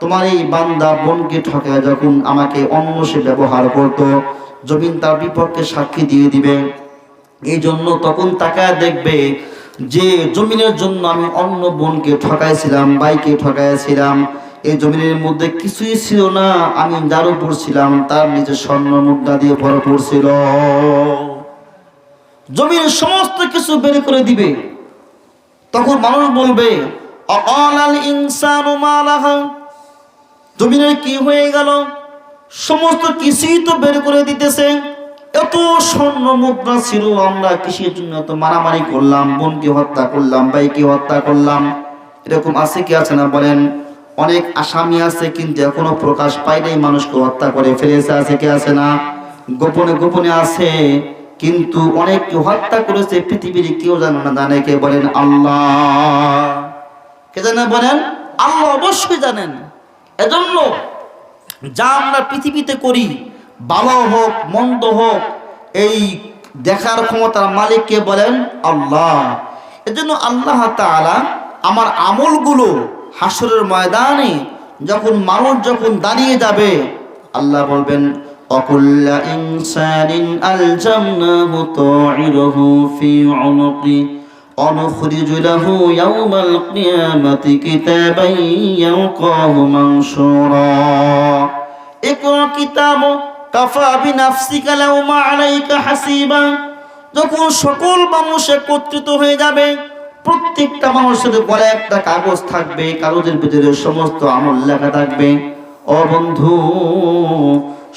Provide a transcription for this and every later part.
তোমার এই বান্দা বোনকে ঠকায় যখন আমাকে অন্য সে ব্যবহার করত, জমিন তার বিপক্ষে সাক্ষী দিয়ে দিবে। এই জন্য তখন তাকায় দেখবে যে জমিনের জন্য আমি অন্য বোনকে ঠকাইছিলাম বাইকে ঠকাইছিলাম। এই জমিনের মধ্যে কিছুই ছিল না, আমি যার উপর ছিলাম, তার নিজের স্বর্ণ মুদ্রা দিয়ে ভরপুর ছিল জমির সমস্ত কিছু বের করে দিবে। তখন মানুষ বলবে জমিনের কি হয়ে গেল? সমস্ত কিছুই তো বের করে দিতেছে। এত স্বর্ণ মুদ্রা ছিল, আমরা কিসের জন্য এত মারামারি করলাম? বোনকে হত্যা করলাম ভাই ভাইকে হত্যা করলাম। এরকম আছে কি আছে না বলেন? অনেক আসামি আছে, কিন্তু এখনও প্রকাশ পাইলেই মানুষকে হত্যা করে ফেলেছে, আছে কি আছে না? গোপনে গোপনে আছে, কিন্তু অনেককে হত্যা করেছে, পৃথিবীর কেউ জানে না, জানে কে বলেন আল্লাহ। কে জানে বলেন? আল্লাহ অবশ্যই জানেন। এজন্য যা আমরা পৃথিবীতে করি, ভালো হোক, মন্দ হোক, এই দেখার ক্ষমতার মালিককে বলেন? আল্লাহ। এজন্য আল্লাহ তাআলা আমার আমলগুলো হাসরের ময়দানে যখন মানুষ যখন দাঁড়িয়ে যাবে, আল্লাহ বলবেন, অকুল্ল ইনসানিন আলজামনাহু তা'iরহু ফি উনুকি। ونخرج له يوم القيامة كتابا يلقاه منشورا اقرأ كتاب كفى بنفسك اليوم عليك حسيبا যখন সকল মানুষ একত্রিত হয়ে যাবে প্রত্যেকটা মানুষের গলায় একটা কাগজ থাকবে কাগজের ভিতরে সমস্ত আমল লেখা থাকবে ও বন্ধু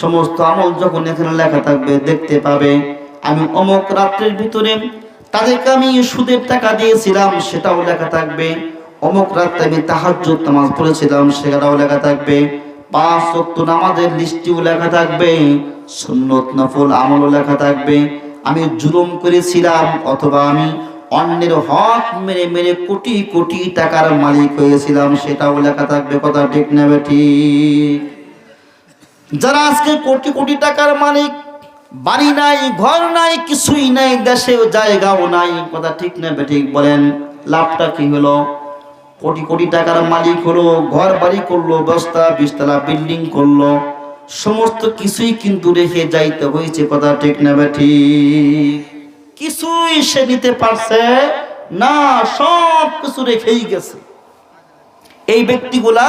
সমস্ত আমল যখন এখানে লেখা থাকবে দেখতে পাবে আমি অমক রাত্রের ভিতরে তাদেরকে আমি সুদের টাকা দিয়েছিলাম, সেটাও লেখা থাকবে। অমুক রাত্রে আমি তাহাজ্জুদ নামাজ পড়েছিলাম, সেটাও লেখা থাকবে। পাঁচ ওয়াক্ত নামাজের লিস্টিও লেখা থাকবে। সুন্নত নফল আমলও লেখা থাকবে। আমি জুলুম করেছিলাম, অথবা আমি অন্যের হক মেরে মেরে কোটি কোটি টাকার মালিক হয়েছিলাম, সেটাও লেখা থাকবে। কথা ঠিক নেবে ঠিক? যারা আজকে কোটি কোটি টাকার মালিক বাড়ি নাই, ঘর নাই, কিছুই নাই দেশে জায়গাও নাই। কথা ঠিক না ঠিক বলেন, লাভটা কি হলো? কোটি কোটি টাকার মালিক হলো, ঘর বাড়ি করল, বস্তা বিশতলা বিল্ডিং করল, সমস্ত কিছুই কিন্তু রেখে যাইতে হয়েছে, কথা ঠিক না ঠিক? কিছুই সে নিতে পারছে না, সব কিছু রেখেই গেছে। এই ব্যক্তিগুলা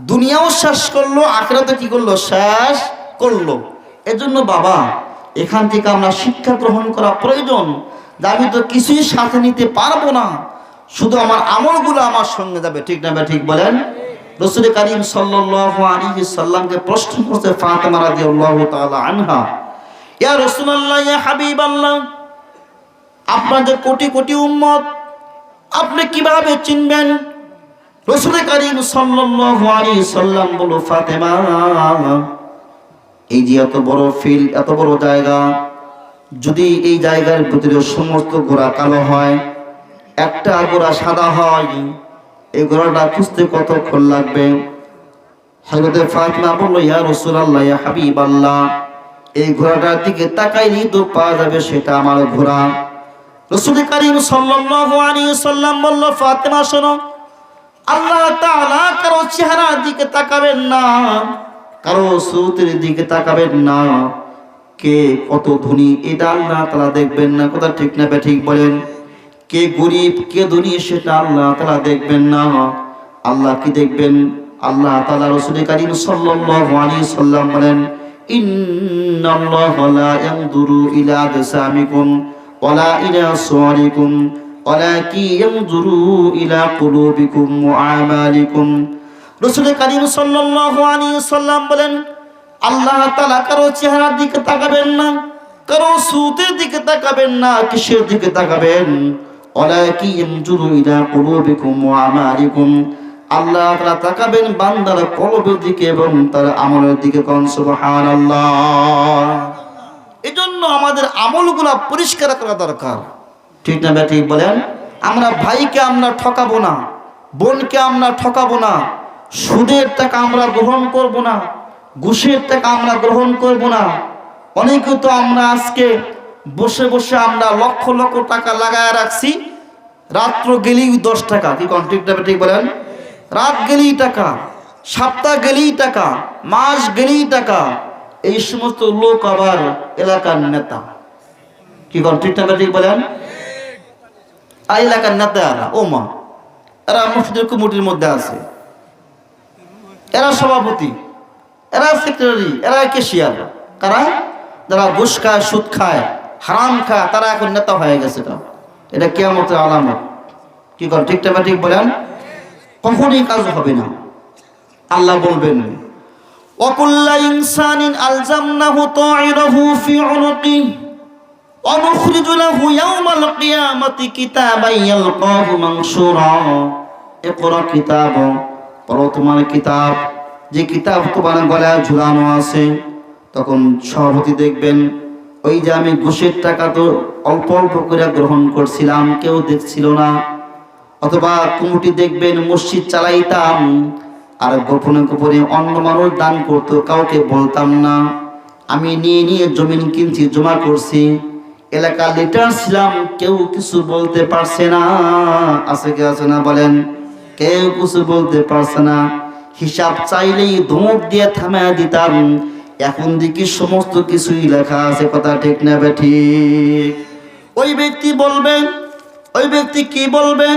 দুনিয়াও শেষ করল, আখেরাতে কি করল? শেষ করল। এজন্য বাবা, এখান থেকে আমরা শিক্ষা গ্রহণ করা প্রয়োজন। যে আমি তো কিছুই সাথে নিতে পারব না। শুধু আমার আমলগুলো আমার সঙ্গে যাবে। ঠিক না ঠিক বলেন? রসুল করিম সাল্লামকে প্রশ্ন করতে ফাতেমা ইয়া হাবিবাল্লাহ আপনাদের কোটি কোটি উম্মত, আপনি কীভাবে চিনবেন? রসুল করিম সাল্লাম বলো ফাতেমা এই যে এত বড় ফিল্ড এত বড় জায়গা, যদি এই জায়গার ভিতরে সমস্ত ঘোড়া কালো হয়, একটা ঘোড়া সাদা হয়, এই ঘোড়াটা খুঁজতে কতক্ষণ লাগবে? হযরতে ফাতিমা বলল, ইয়া রাসূলুল্লাহ, ইয়া হাবিবাল্লাহ, এই ঘোড়াটার দিকে তাকাইলেই তো পাওয়া যাবে সেটা আমার ঘোড়া। রাসূল আলাইহি সাল্লাম বলল, ফাতিমা, শোনো, আল্লাহ তাআলা কারও চেহারার দিকে তাকাবেন না। কারও সুতের দিকে তাকাবেন না। কে কত ধনী এটা আল্লাহ তালা দেখবেন না। কথা ঠিক না ঠিক বলেন। কে গরিব, কে ধনী, সেটা আল্লাহ তালা দেখবেন না। আল্লাহ কি দেখবেন? আল্লাহ তালা রসুল করিম আলাইহি সাল্লাম বলেন ইয়ানজুরু ইলা ইলা ইলা রসুল করিম সাল্লাম বলেন, আল্লাহ তালা কারও চেহারার দিকে তাকাবেন না, কারও সুতের দিকে তাকাবেন না, কিসের দিকে তাকাবেন? আল্লাহ তাকাবেন বান্দার দিকে এবং আমলের দিকে এজন্য আমাদের পরিষ্কার করা দরকার। ঠিক না বলেন? আমরা ভাইকে আমরা ঠকাবো না, বোনকে আমরা ঠকাবো না সুদের টাকা আমরা গ্রহণ করব না, ঘুষের টাকা আমরা গ্রহণ করব না। অনেকে তো আমরা আজকে বসে বসে আমরা লক্ষ লক্ষ টাকা লাগায় রাখছি, রাত্র গেলেই দশ টাকা। কি কন্ট্রিক্টটা ঠিক বলেন? রাত গেলেই টাকা, সপ্তাহ গেলেই টাকা, মাস গেলেই টাকা। এই সমস্ত লোক আবার এলাকার নেতা। কি ঠিক ঠিক বলেন? আর এলাকার নেতা ও মা এরা মসজিদের কমিটির মধ্যে আছে। এরা সভাপতি এরা সেক্রেটারি এরা কেশিয়ার কারা যারা ঘুষ খায় সুদ খায় হারাম খায় তারা এখন নেতা হয়ে গেছে এটা এটা কেমতের আলামত কি করেন ঠিক টাকা ঠিক বলেন কখনই কাজ হবে না আল্লাহ বলবেন وكل إنسان ألزمناه طائره في عنقه ونخرج له يوم القيامة كتابا يلقاه منشورا اقرأ كتاب পড়ো তোমার কিতাব, যে কিতাব তোমার গলায় ঝুলানো আছে, তখন সভাপতি দেখবেন, ওই যে আমি ঘুষের টাকা তো অল্প অল্প করে গ্রহণ করছিলাম, কেউ দেখছিল না। অথবা কুমুটি দেখবেন, মসজিদ চালাইতাম, আর গোপনে গোপনে অন্য মানুষ দান করতো, কাউকে বলতাম না। আমি নিয়ে নিয়ে জমিন কিনছি, জমা করছি। এলাকার লিটার ছিলাম, কেউ কিছু বলতে পারছে না। আছে কে আছে না বলেন? কেউ কিছু বলতে পারছে না। হিসাব চাইলেই ধমক দিয়ে থামায় দিতাম। এখন দেখি সমস্ত কিছুই লেখা আছে, কথা ঠিক নেবে ঠিক। ওই ব্যক্তি বলবেন ওই ব্যক্তি কি বলবেন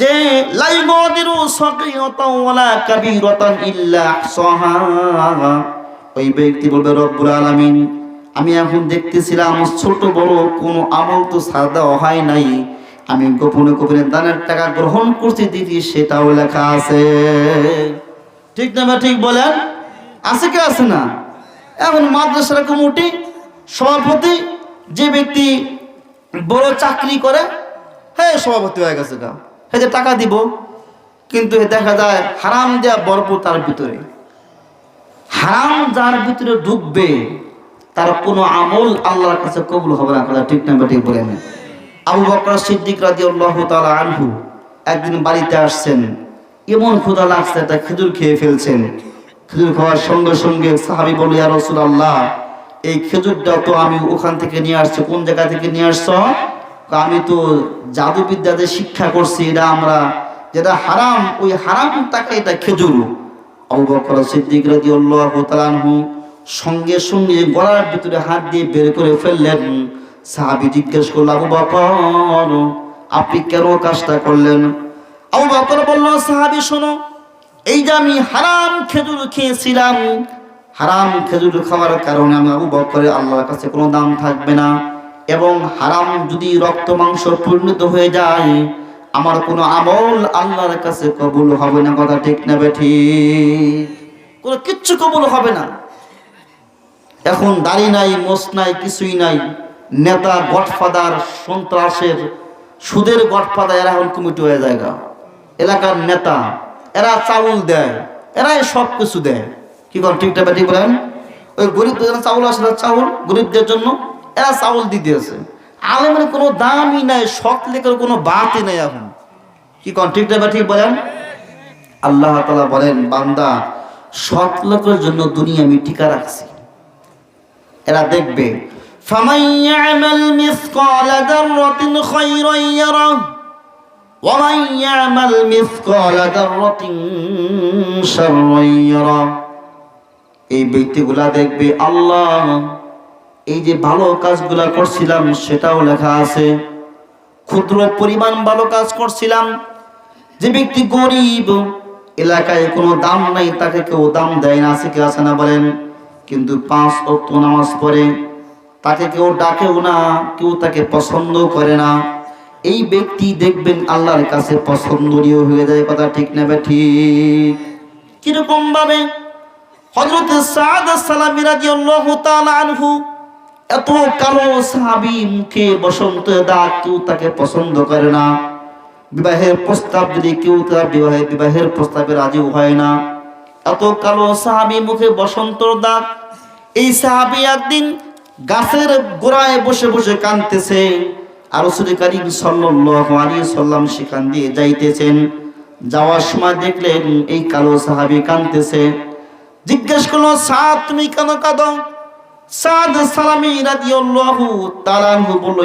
যে ইল্লা ওই ব্যক্তি বলবে, রব্বুল আলামিন, আমি এখন দেখতেছিলাম ছোট বড় কোনো আমল তো সাদা হয় নাই। আমি গোপনে গোপনে দানের টাকা গ্রহণ করছি, দিদি, সেটাও লেখা আছে। ঠিক না বা ঠিক বলেন? আছে কি, আছে না? এখন মাদ্রাসার কমিটি, সভাপতি যে ব্যক্তি বড় চাকরি করে হ্যাঁ সভাপতি হয়ে গেছে গা। হ্যাঁ যে টাকা দিব, কিন্তু দেখা যায় হারাম দেয়া বরপুর তার ভিতরে। হারাম যার ভিতরে ঢুকবে, তার কোনো আমল আল্লাহর কাছে কবুল হবে না ঠিক না ঠিক বলেন আবু বকর সিদ্দিক রাদিয়াল্লাহু তাআলা আনহু একদিন বাড়িতে আসছেন। এমন ক্ষুধা লাগছে, একটা খেজুর খেয়ে ফেলছেন। খেজুর খাওয়ার সঙ্গে সঙ্গে সাহাবি বলে ইয়া রাসূলুল্লাহ, এই খেজুরটা তো আমি ওখান থেকে নিয়ে আসছি। কোন জায়গা থেকে নিয়ে আসছো? আমি তো জাদুবিদ্যাতে শিক্ষা করছি, এটা আমরা, যেটা হারাম, ওই হারাম টাকা এটা খেজুর। আবু বকর সিদ্দিক রাদিয়াল্লাহু তাআলা আনহু সঙ্গে সঙ্গে গলার ভিতরে হাত দিয়ে বের করে ফেললেন। সাহাবী জিজ্ঞেস করল, আবু বকর, আপনি কেন কাজটা করলেন? আবু বকর বলল, সাহাবি, শোনো, এই যে আমি হারাম খেজুর খেয়েছিলাম, হারাম খেজুর খাওয়ার কারণে আমি আবু বকরের আল্লাহর কাছে কোনো দাম থাকবে না এবং হারাম যদি রক্ত, মাংস পরিণত হয়ে যায়, আমার কোনো আমল আল্লাহর কাছে কবুল হবে না। কথা ঠিক নেবে ঠিক? কোনো কিচ্ছু কবুল হবে না। এখন দাড়ি নাই মোস নাই, কিছুই নাই। নেতা গডফাদার সন্ত্রাসের সুদের গডফাদার, এরা এখন কমিটি হয়ে যায়। এলাকার নেতা, এরা চাউল দেয়, এরাই সব কিছু দেয়। কি করেন ঠিকটা বেটি বলেন? ওই জন্য চাউল আসলে চাউল? গরিবদের জন্য? এরা চাউল দিতেছে আলেমের কোনো দামই নাই, সৎ লেখার কোনো বাতই নেই এখন। কি করেন ঠিকটা বেটি বলেন? আল্লাহ তালা বলেন, বান্দা, সৎ লোকের জন্য দুনিয়া আমি টিকা রাখছি। এরা দেখবে فمن يعمل مثقال ذرة خيرا يره ومن يعمل مثقال ذرة شرا يره এই ব্যক্তিগুলা দেখবে আল্লাহ এই যে ভালো কাজগুলা করছিলাম সেটাও লেখা আছে ক্ষুদ্র পরিমাণ ভালো কাজ করছিলাম যে ব্যক্তি গরিব এলাকায় কোনো দাম নাই তাকে কেউ দাম দেয় না আছে কি আছে না বলেন কিন্তু পাঁচ অক্ত নামাজ পড়ে তাকে কেউ ডাকেও না, কেউ তাকে পছন্দ করে না। এই ব্যক্তি দেখবেন আল্লাহর কাছে পছন্দনীয় হয়ে যায়, কথা ঠিক নেবে ঠিক? কীরকম ভাবে হজরত সাদ সালামি রাদিয়াল্লাহু তাআলা আনহু এত কালো সাহাবী মুখে বসন্ত দাগ কেউ তাকে পছন্দ করে না। বিবাহের প্রস্তাব যদি কেউ তার বিবাহে, বিবাহের প্রস্তাবে রাজি হয় না। এত কালো সাহাবী মুখে বসন্তর দাগ। এই সাহাবী একদিন গাছের গোড়ায় বসে বসে কাঁদতেছে। আর রসুল সাল্লাম সেখান দিয়ে যাইতেছেন। যাওয়ার সময় দেখলেন এই কালো সাহাবী কাঁদতেছে। জিজ্ঞেস করল, সাদ, তুমি কেন কাঁদো? সাদ সালামি রাদিয়াল্লাহু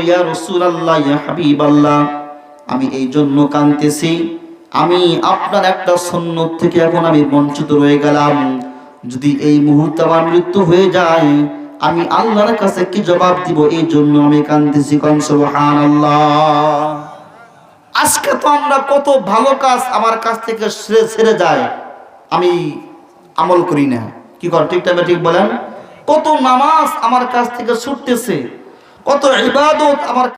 ইয়া রাসূলুল্লাহ, ইয়া আমি এই জন্য কাঁদতেছি। আমি আপনার একটা সন্ন্যত থেকে এখন আমি বঞ্চিত রয়ে গেলাম। যদি এই মুহূর্তে আমার মৃত্যু হয়ে যায় আমি আল্লাহর কাছে কি জবাব দিব? এই জন্য আমি কান্দিছি, কন সুবহানাল্লাহ। আজকে তো আমরা কত ভালো কাজ আমার কাছ থেকে ছেড়ে ছেড়ে যায়। আমি আমল করি না। কি কর, ঠিক টাইমে ঠিক বলেন? কত নামাজ আমার কাছ থেকে ছুটতেছে। কত ইবাদত আমার